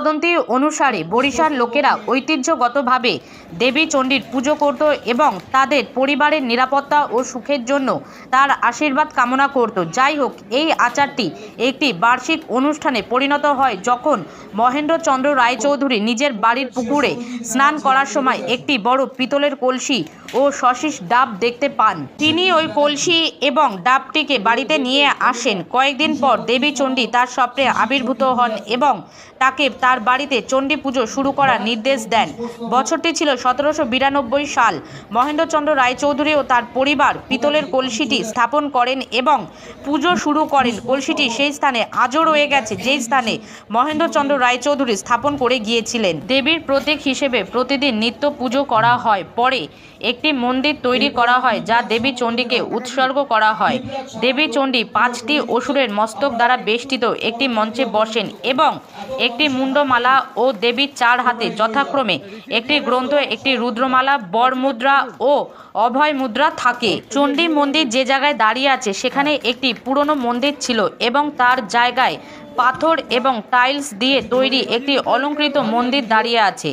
কিংবদন্তি অনুসারে বরিশার লোকেরা ঐতিহ্যগতভাবে দেবী চণ্ডীর পুজো করত এবং তাদের পরিবারের নিরাপত্তা ও সুখের জন্য তার আশীর্বাদ কামনা করত। যাই হোক, এই আচারটি একটি বার্ষিক অনুষ্ঠানে পরিণত হয় যখন মহেন্দ্রচন্দ্র রায়চৌধুরী নিজের বাড়ির পুকুরে স্নান করার সময় একটি বড় পিতলের কলসি ও সশিস ডাব দেখতে পান। তিনি ওই কলসি এবং ডাবটিকে বাড়িতে নিয়ে আসেন। কয়েকদিন পর দেবী চণ্ডী তার স্বপ্নে আবির্ভূত হন এবং তাকে তার বাড়িতে চণ্ডী পুজো শুরু করার নির্দেশ দেন। বছরটি ছিল সতেরোশো বিরানব্বই সাল। মহেন্দ্রচন্দ্র রায়চৌধুরী ও তার পরিবার পিতলের কলসিটি স্থাপন করেন এবং পুজো শুরু করেন। কলসিটি সেই স্থানে আজও রয়ে গেছে, যেই স্থানে মহেন্দ্রচন্দ্র রায়চৌধুরী স্থাপন করে গিয়েছিলেন। দেবীর প্রতীক হিসেবে প্রতিদিন নিত্য পুজো করা হয়। পরে একটি মন্দির তৈরি করা হয়, যা দেবী চণ্ডীকে উৎসর্গ করা হয়। দেবী চণ্ডী পাঁচটি অসুরের মস্তক দ্বারা বেষ্টিত একটি মঞ্চে বসেন এবং একটি মুন্ডমালা ও দেবীর চার হাতে যথাক্রমে একটি গ্রন্থ, একটি রুদ্রমালা, বর মুদ্রা ও অভয় মুদ্রা থাকে। চণ্ডী মন্দির যে জায়গায় দাঁড়িয়ে আছে, সেখানে একটি পুরনো মন্দির ছিল এবং তার জায়গায় পাথর এবং টাইলস দিয়ে তৈরি একটি অলঙ্কৃত মন্দির দাঁড়িয়ে আছে।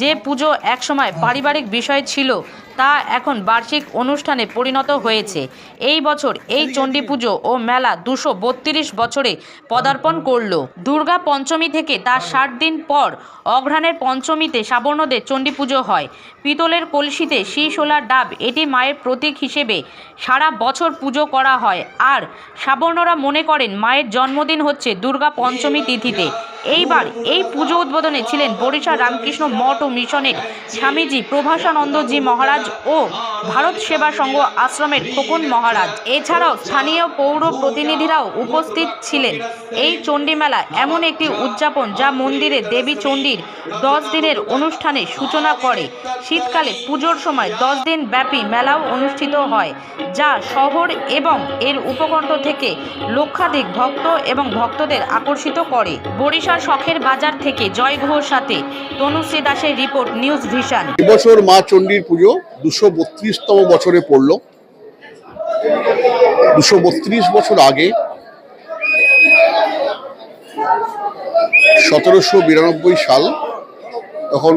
যে পুজো একসময় পারিবারিক বিষয় ছিল তা এখন বার্ষিক অনুষ্ঠানে পরিণত হয়েছে। এই বছর এই চণ্ডী পুজো ও মেলা দুশো বত্রিশ বছরে পদার্পণ করল। দুর্গা পঞ্চমী থেকে তার ষাট দিন পর অঘ্রাণের পঞ্চমীতে সাবর্ণদের চণ্ডী পুজো হয়। পিতলের কলসিতে শীষোলার ডাব এটি মায়ের প্রতীক হিসেবে সারা বছর পুজো করা হয়। আর সাবর্ণরা মনে করেন মায়ের জন্মদিন হচ্ছে দুর্গা পঞ্চমী তিথিতে। এইবার এই পুজো উদ্বোধনে ছিলেন বরিশাল রামকৃষ্ণ মঠ ও মিশনের স্বামীজি প্রভাসানন্দজি মহারাজ ও ভারত সেবা সংঘ আশ্রমের খোকন মহারাজ। এছাড়াও স্থানীয় পৌর প্রতিনিধিরাও উপস্থিত ছিলেন। এই চণ্ডী মেলা এমন একটি উদযাপন যা মন্দিরে দেবী চণ্ডীর দশ দিনের অনুষ্ঠানে সূচনা করে। শীতকালে পুজোর সময় দশ দিন ব্যাপী মেলাও অনুষ্ঠিত হয়। যা শহর এবং এর উপকণ্ঠ থেকে লক্ষাধিক ভক্ত এবং ভক্তদের আকর্ষিত করে। বরিশাল শখের বাজার থেকে জয় সাথে তনুশ্রী দাসের রিপোর্ট, নিউজ ভিশন। এবছর মা চণ্ডীর পুজো দুশো বত্রিশতম বছরে পড়ল। দুশো বত্রিশ বছর আগে সতেরোশো বিরানব্বই সাল তখন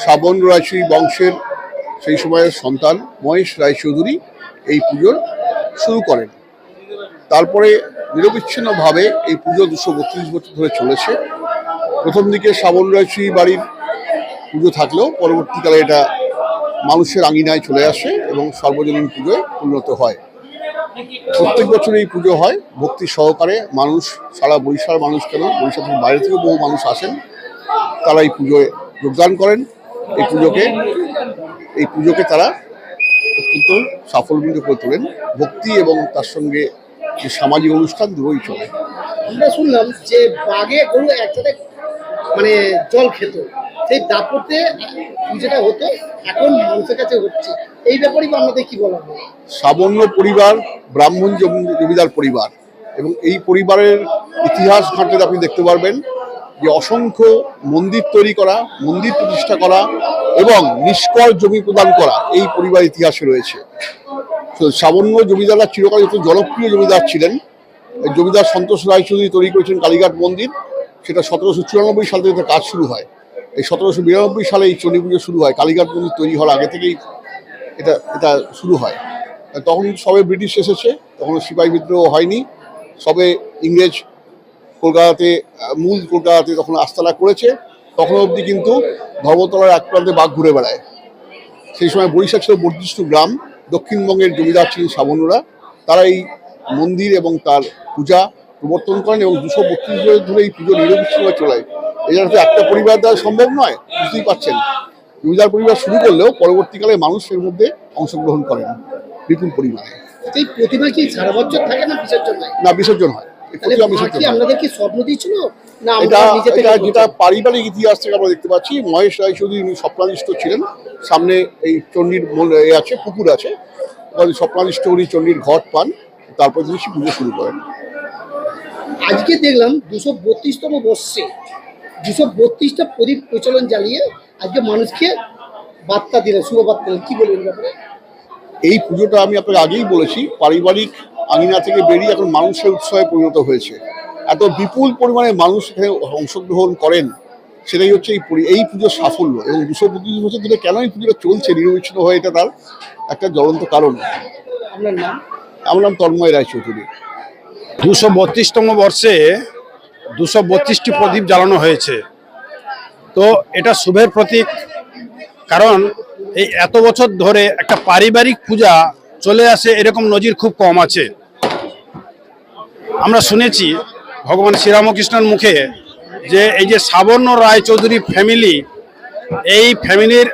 শ্রাবণ রায়চৌধুরী বংশের সেই সময়ের সন্তান মহেশ রায়চৌধুরী পুজোর শুরু করেন। তারপরে নিরবিচ্ছিন্নভাবে এই পুজো দুশো বত্রিশ বছর ধরে চলেছে। প্রথম দিকে শ্রাবণ রায়চৌধুরী বাড়ির পুজো থাকলেও পরবর্তীকালে এটা মানুষের আঙিনায় চলে আসে এবং সর্বজনীন পুজোয় পরিণত হয়। প্রত্যেক বছর এই পুজো হয়, ভক্তি সহকারে মানুষ, সারা বরিশাল মানুষ কেন, বরিশাল থেকে বাইরে থেকে বহু মানুষ আসেন, তারা এই পুজোয় যোগদান করেন। এই পুজোকে এই পুজোকে তারা অত্যন্ত সাফল্যমণ্ডিত করে তোলেন। ভক্তি এবং তার সঙ্গে যে সামাজিক অনুষ্ঠান দুটোই চলে। আমরা শুনলাম যে বাঘে গরু একসাথে মানে জল খেত। সেই দাপটে যেটা হতো এখন মানুষের কাছে হচ্ছে। এই ব্যাপারে আপনাদের কি বলা সাবর্ণ পরিবার ব্রাহ্মণ জমি- জমিদার পরিবার। এবং এই পরিবারের ইতিহাস ঘাঁটলে আপনি দেখতে পারবেন যে অসংখ্য মন্দির তৈরি করা, মন্দির প্রতিষ্ঠা করা এবং নিষ্কর জমি প্রদান করা এই পরিবার ইতিহাসে রয়েছে। সাবর্ণ জমিদাররা চিরকাল যত জনপ্রিয় জমিদার ছিলেন। জমিদার সন্তোষ রায়চৌধুরী তৈরি করেছেন কালীঘাট মন্দির। সেটা সতেরোশো চুরানব্বই সাল থেকে কাজ শুরু হয়। এই সতেরোশো বিরানব্বই সালে এই চণ্ডী পুজো শুরু হয়। কালীঘাট মন্দির তৈরি হওয়ার আগে থেকেই এটা এটা শুরু হয়। তখন সবে ব্রিটিশ এসেছে, তখন সিপাহী বিদ্রোহ হয়নি। সবে ইংরেজ কলকাতাতে মূল কলকাতাতে তখন আস্তানা করেছে তখন অবধি কিন্তু ধর্মতলার এক প্রান্তে বাঘ ঘুরে বেড়ায়। সেই সময় বরিশা ছিল বর্ধিষ্ণু গ্রাম দক্ষিণবঙ্গের জমিদার ছিলেন সাবনুরা তারা এই মন্দির এবং তার পূজা প্রবর্তন করেন এবং দুশো বত্রিশ বছর ধরে এই পুজো নিরবিচ্ছিন্নভাবে চলে। এটা তো একটা পরিবার দ্বারা সম্ভব নয় বুঝতেই পারছেন। জমিদার পরিবার শুরু করলেও পরবর্তীকালে মানুষ এর মধ্যে অংশগ্রহণ করেন। বিপুল পরিমাণে। এই প্রতিমা কি সারা বছর থাকে না বিসর্জন হয় না বিসর্জন হয়। আপনাদের কি স্বপ্ন দিয়েছিল? এটা? যেটা পারিবারিক ইতিহাস থেকে আমরা দেখতে পাচ্ছি মহেশ রায়চৌধুরী উনি স্বপ্নাদিষ্ট ছিলেন। সামনে এই চণ্ডীর এ আছে পুকুর আছে। স্বপ্নাদিষ্ট উনি চণ্ডীর ঘট পান তারপর তিনি পুজো শুরু করেন। আজকে দেখলাম দুশো বত্রিশতম বর্ষে দুশো বত্রিশটা প্রদীপ প্রচলন জ্বালিয়ে আজকে মানুষকে বার্তা দিলেন শুভ বার্তা কি বলবেন এই ব্যাপারে? এই পুজোটা আমি আপনাকে আগেই বলেছি পারিবারিক আঙিনা থেকে বেরিয়ে এখন মানুষের উৎসবে পরিণত হয়েছে। এত বিপুল পরিমাণে মানুষ এখানে অংশগ্রহণ করেন সেটাই হচ্ছে এই এই পুজোর সাফল্য। এবং দুশো পঁচিশ বছর ধরে কেন এই পুজোটা চলছে নিরবিচ্ছিন্ন হয়ে এটা তার একটা জ্বলন্ত কারণ। আপনার নাম? আমার নাম তন্ময় রায়চৌধুরী। দুশো বত্রিশতম বর্ষে দুশো বত্রিশটি প্রদীপ জ্বালানো হয়েছে। তো এটা শুভের প্রতীক কারণ এই এত বছর ধরে একটা পারিবারিক পূজা চলে আসে, এরকম নজির খুব কম আছে। আমরা শুনেছি ভগবান শ্রীরামকৃষ্ণের মুখে যে এই যে সাবর্ণ রায়চৌধুরী ফ্যামিলি এই ফ্যামিলির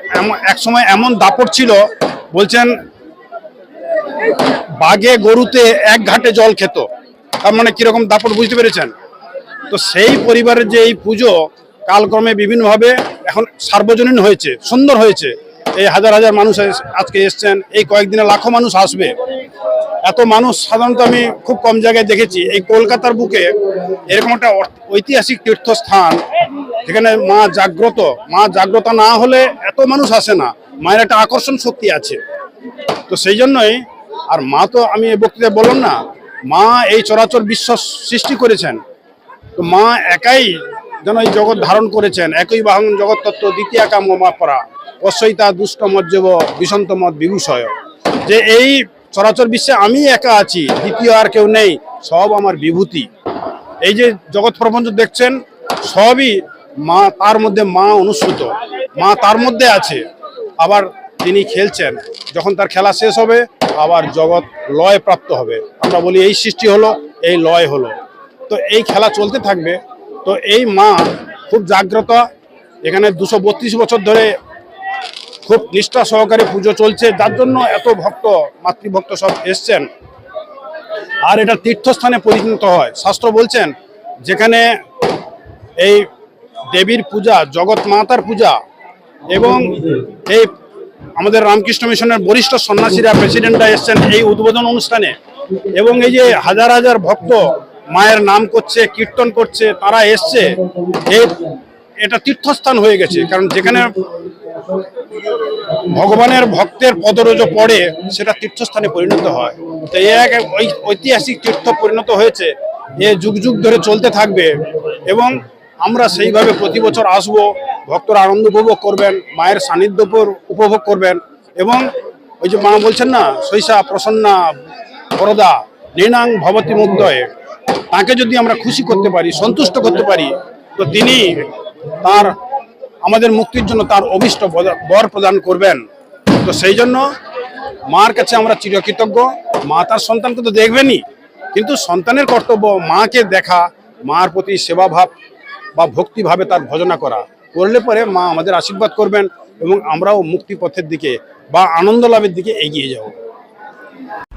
এক সময় এমন দাপট ছিল, বলছেন বাগে গরুতে এক ঘাটে জল খেত। তার মানে কীরকম দাপট বুঝতে পেরেছেন? তো সেই পরিবারের যে এই পুজো কালক্রমে বিভিন্নভাবে এখন সার্বজনীন হয়েছে, সুন্দর হয়েছে। এই হাজার হাজার মানুষ আজকে এসছেন। এই কয়েকদিনে লাখো মানুষ আসবে। এত মানুষ সাধারণত আমি খুব কম জায়গায় দেখেছি। এই কলকাতার বুকে এরকম একটা ঐতিহাসিক তীর্থস্থান, যেখানে মা জাগ্রত। মা জাগ্রত না হলে এত মানুষ আসে না। মায়ের একটা আকর্ষণ শক্তি আছে। তো সেই জন্যই, আর মা তো আমি এই বক্তৃতায় বললাম না, মা এই চরাচর বিশ্ব সৃষ্টি করেছেন। তো মা একাই যেন এই জগৎ ধারণ করেছেন, একই বাহন জগৎ তত্ত্ব দ্বিতীয় কাম মা পরা অশ্বইতা দুষ্ট, মজ্জব, বিষন্ত মত বিভূষয়। যে এই চরাচর বিশ্বে আমি একা আছি, দ্বিতীয় আর কেউ নেই, সব আমার বিভূতি। এই যে জগৎ প্রপঞ্চ দেখছেন, সবই মা, তার মধ্যে মা অনুসৃত। মা তার মধ্যে আছে। আবার তিনি খেলছেন। যখন তার খেলা শেষ হবে, আবার জগৎ লয় প্রাপ্ত হবে। আমরা বলি, এই সৃষ্টি হলো, এই লয় হলো। তো এই খেলা চলতে থাকবে তো এই মা খুব জাগ্রত। এখানে দুশো বত্রিশ বছর ধরে খুব নিষ্ঠা সহকারে পুজো চলছে, যার জন্য এত ভক্ত, মাতৃভক্ত সব এসছেন। আর এটা তীর্থস্থানে পরিণত হয়। শাস্ত্র বলছেন, যেখানে এই দেবীর পূজা, জগৎ মাতার পূজা এবং এই আমাদের রামকৃষ্ণ মিশনের বরিষ্ঠ সন্ন্যাসীরা প্রেসিডেন্টরা এসছেন এই উদ্বোধন অনুষ্ঠানে। এবং এই যে হাজার হাজার ভক্ত মায়ের নাম করছে, কীর্তন করছে, তারা এসছে এই এটা তীর্থস্থান হয়ে গেছে। কারণ যেখানে ভগবানের ভক্তের পদরজ পড়ে, সেটা তীর্থস্থানে পরিণত হয়। তো এ এক ঐতিহাসিক তীর্থ পরিণত হয়েছে। এ যুগ যুগ ধরে চলতে থাকবে এবং আমরা সেইভাবে প্রতি বছর আসব, ভক্তরা আনন্দ উপভোগ করবেন, মায়ের সান্নিধ্য উপভোগ করবেন এবং ওই যে মা বলছেন না শৈশা প্রসন্না বরদা, নৃণাং ভবতী মুগ্ধয়ে। তাকে যদি আমরা খুশি করতে পারি, সন্তুষ্ট করতে পারি, তো তিনি তার, আমাদের মুক্তির জন্য তার অভিষ্ট বর প্রদান করবেন। তো সেই জন্য মার কাছে আমরা চিরকৃতজ্ঞ। মা তার সন্তানকে তো দেখবেনই, কিন্তু সন্তানের কর্তব্য মাকে দেখা, মার প্রতি সেবাভাব বা ভক্তিভাবে তার ভজনা করা। করলে পরে মা আমাদের আশীর্বাদ করবেন এবং আমরাও মুক্তি পথের দিকে বা আনন্দ লাভের দিকে এগিয়ে যাব।